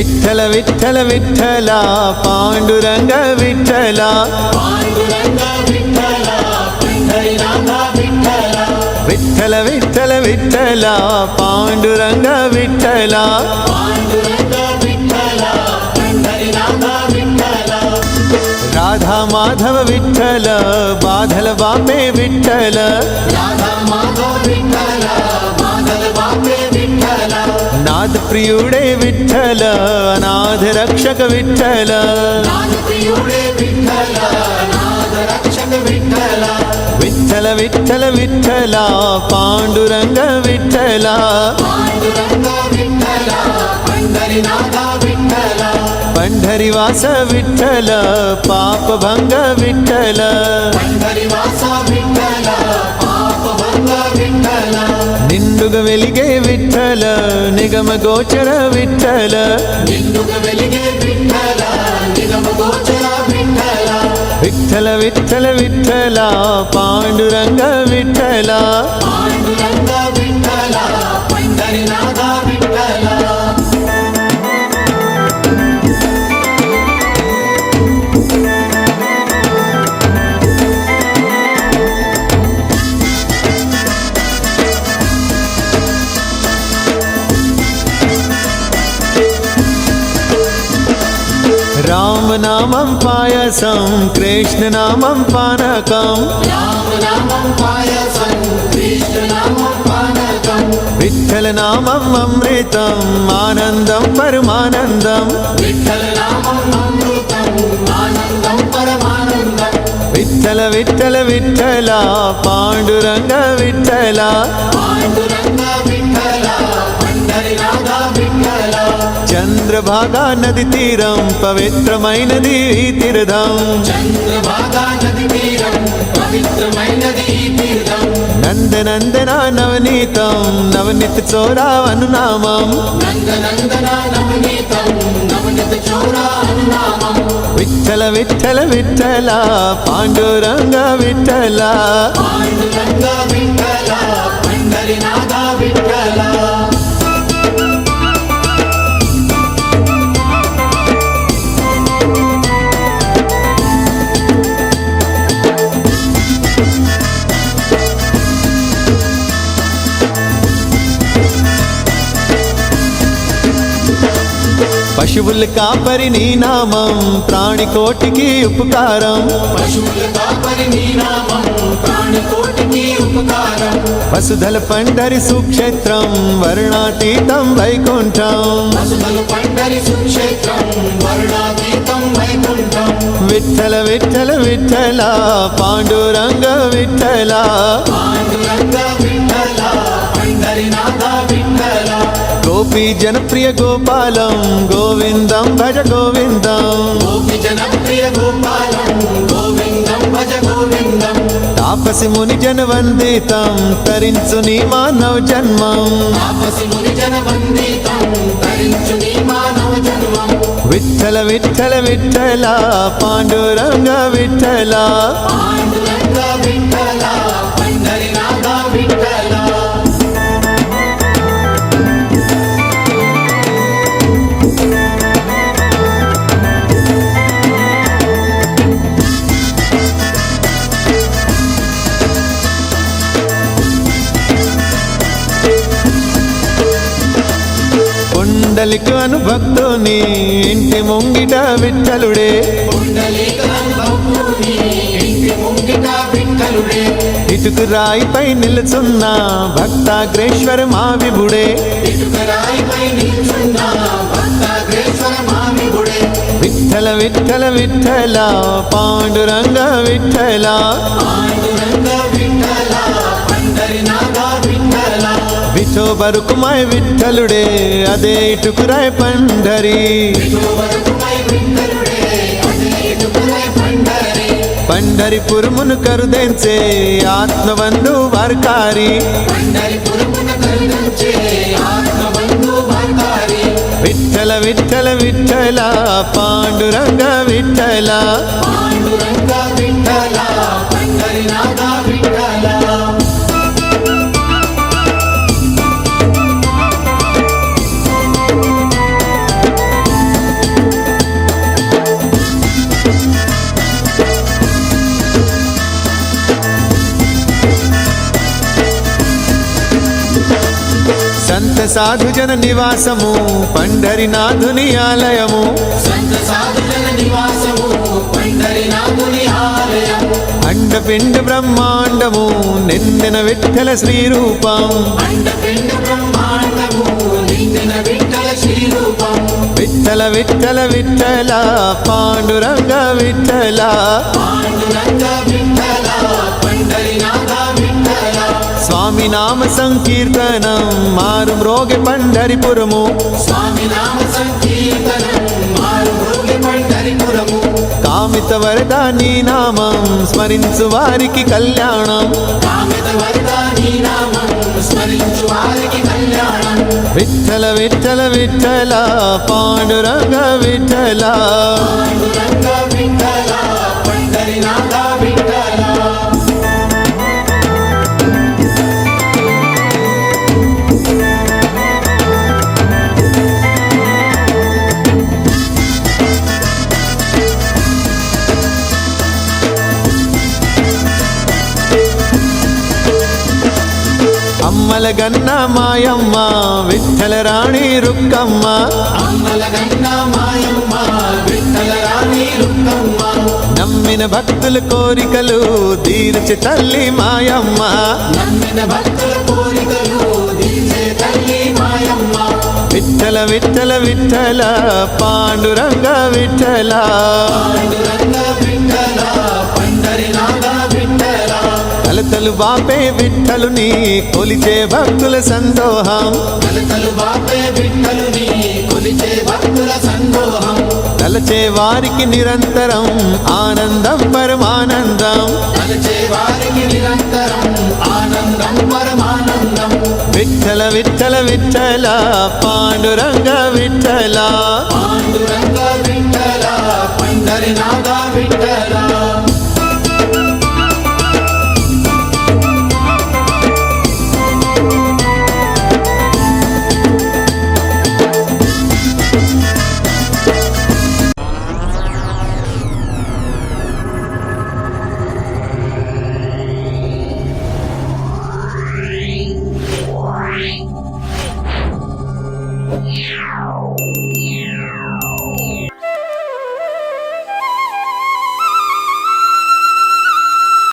విఠల విఠల విఠల పాండురంగ విఠల పాండురంగ విఠల పండరినాథ విఠల విఠల విఠల విఠల పాండురంగ విఠల పాండురంగ విఠల పండరినాథ విఠల రాధా నాథ ప్రియుడే విఠల నాథ రక్షక విఠల విఠల విఠల విఠల పాండురంగ విఠల పాండురంగ విఠల విఠల పండరివాస విఠల విఠల పండరివాస విఠల పాపభంగ విఠల నిండుగా వెలిగే విఠల నిగమ గోచర విఠల. నిండుగా వెలిగే విఠల నిగమ గోచర రామనామం పాయసం కృష్ణనామం పానకం. రామనామం పాయసం కృష్ణనామం పానకం. విఠల నామం అమృతం ఆనందం పరమానందం. విఠల విఠల విఠల పాండురంగ విఠల. చంద్రభాగా నది తీరం పవిత్రమైనది ఈ తీర్థం. నందనందన నవనీతం నవనిత చోరావను నామం. విఠల విఠల విఠల పాండురంగ విఠల. పాండురంగ విఠల పండరినాథ విఠల. పశువుల కాపరి నీ నామం ప్రాణికోటికి ఉపకారం. పశువుల కాపరి నీ నామం ప్రాణికోటికి ఉపకారం. వసుధల పండరి సుక్షేత్రం వర్ణాతీతం వైకుంఠం. వసుధలు పండరి సుక్షేత్రం వర్ణాతీతం వైకుంఠం. విఠల విఠల విఠల పాండురంగ విఠల పాండురంగ గోపీ జనప్రియ గోపాలం గోవిందం భజ గోవిందం. గోపి జనప్రియ గోపాలం గోవిందం భజ గోవిందం. తాపసి ముని జన వందితం తరించు నీ మానవ జన్మం. తాపసి ముని ధరించు నీ మానవ జన్మం. విఠల విఠల విఠల పాండురంగ విఠల పాండురంగ విఠల కుండలికు అనుభక్తుని ఇంటి ముంగిట విట్టలుడే. ఇటుకు రాయిపై నిలుచున్న భక్తాగ్రేశ్వర మా విభుడే విఠల విఠల విఠల పాండురంగ విఠల పాండురంగ విఠో బరుకుమాయ్ విఠలుడే అదే ఇటుకురాయ్ పండరి. విఠోవరకుపై పండరి పురుమును కరుదెంచే ఆత్మబంధు వార్కారి. విఠల విఠల విఠల పాండురంగ విఠల. పాండురంగ విఠల పండరినాథ సంత సాధుజన నివాసము పండరినాథుని ఆలయము. సంత సాధుజన నివాసము పండరినాథుని ఆలయం అండపిండ బ్రహ్మాండము నిండిన విఠల శ్రీరూపం. అండపిండ బ్రహ్మాండము విఠల శ్రీరూపం విఠల విఠల విఠల పాండురంగ విఠల పాండురంగ విఠల స్వామి నామ సంకీర్తనం మారు మ్రోగె పండరిపురము. స్వామి నామ సంకీర్తనం మారు పండరిపురము. కామిత వరద నీ నామం స్మరించు వారికి కళ్యాణం. కామిత వరదాని నామం స్మరించు వారికి కళ్యాణం. విఠల విఠల విఠల పాండురంగ విఠల. పాండురంగ విఠల పండరినాథ విఠల. అమ్మల గన్న మాయమ్మ విఠల రాణి రుక్కమ్మ. అమ్మల గన్న మాయమ్మ విఠల రాణి రుక్కమ్మ. నమ్మిన భక్తుల కోరికలు తీర్చి తల్లి మాయమ్మ. నమ్మిన భక్తుల కోరికలు తీర్చే తల్లి మాయమ్మ. విఠల విఠల విఠల పాండురంగ విఠల పాండురంగ కలతలు బాపే విఠలుని కొలిచే భక్తుల సందోహం. కలతలు బాపే విఠలుని కొలిచే భక్తుల సందోహం. తలచే వారికి నిరంతరం ఆనందం పరమానందం. తలచే వారికి నిరంతరం ఆనందం పరమానందం. విఠల విఠల విఠల పాండురంగ విఠల. పాండురంగ విఠల పండరినాథ విఠల.